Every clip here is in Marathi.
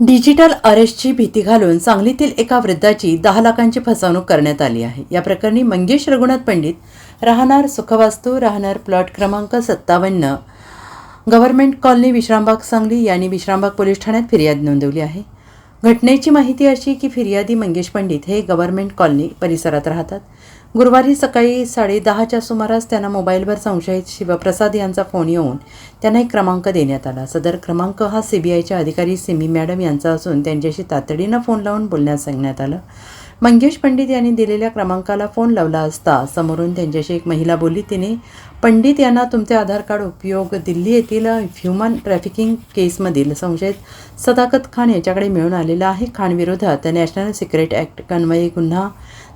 डिजिटल अरेस्टची भीती घालून सांगलीतील एका वृद्धाची दहा लाखांची फसवणूक करण्यात आली आहे. या प्रकरणी मंगेश रघुनाथ पंडित राहणार सुखवास्तू राहणार प्लॉट क्रमांक सत्तावन्न गव्हर्नमेंट कॉलनी विश्रामबाग सांगली यांनी विश्रामबाग पोलीस ठाण्यात फिर्याद नोंदवली आहे. घटनेची माहिती अशी की फिर्यादी मंगेश पंडित हे गव्हर्नमेंट कॉलनी परिसरात राहतात. गुरुवारी सकाळी साडेदहाच्या सुमारास त्यांना मोबाईलवर संशयित शिवप्रसाद यांचा फोन येऊन त्यांना एक क्रमांक देण्यात आला. सदर क्रमांक हा सी बी आयच्या अधिकारी सिमी मॅडम यांचा असून त्यांच्याशी तातडीनं फोन लावून बोलण्यास सांगण्यात आलं. मंगेश पंडित यांनी दिलेल्या क्रमांकाला फोन लावला असता समोरून त्यांच्याशी एक महिला बोलली तिने पंडित यांना तुमचे आधार कार्ड उपयोग दिल्ली येथील ह्युमन ट्रॅफिकिंग केसमधील संशयित सदाकत खान याच्याकडे मिळून आलेला आहे. खान विरोधात नॅशनल सिक्रेट ॲक्ट कन्वयी गुन्हा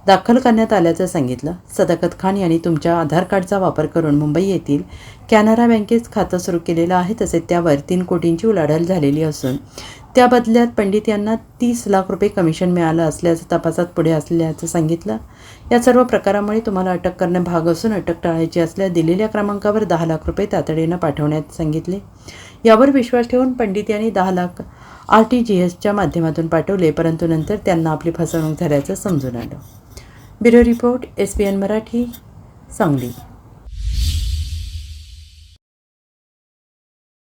दाखल करण्यात आल्याचं सांगितलं. सदाकत खान यांनी तुमच्या आधार कार्डचा वापर करून मुंबई येथील कॅनरा बँकेत खातं सुरू केलेलं आहे. तसेच त्यावर तीन कोटींची उलाढाल झालेली असून त्या बदल्यात पंडित यांना तीस लाख रुपये कमिशन मिळालं असल्याचं तपासात पुढे असल्याचं सांगितलं. या सर्व प्रकारामुळे तुम्हाला अटक करणे भाग असून अटक टाळायची असल्यास दिलेल्या क्रमांकावर दहा लाख रुपये तातडीनं पाठवण्यात सांगितले. यावर विश्वास ठेवून पंडित यांनी दहा लाख आर टी जी एसच्या माध्यमातून पाठवले परंतु नंतर त्यांना आपली फसवणूक झाल्याचं समजून आलं. Bureau report S P N Marathi Sangli.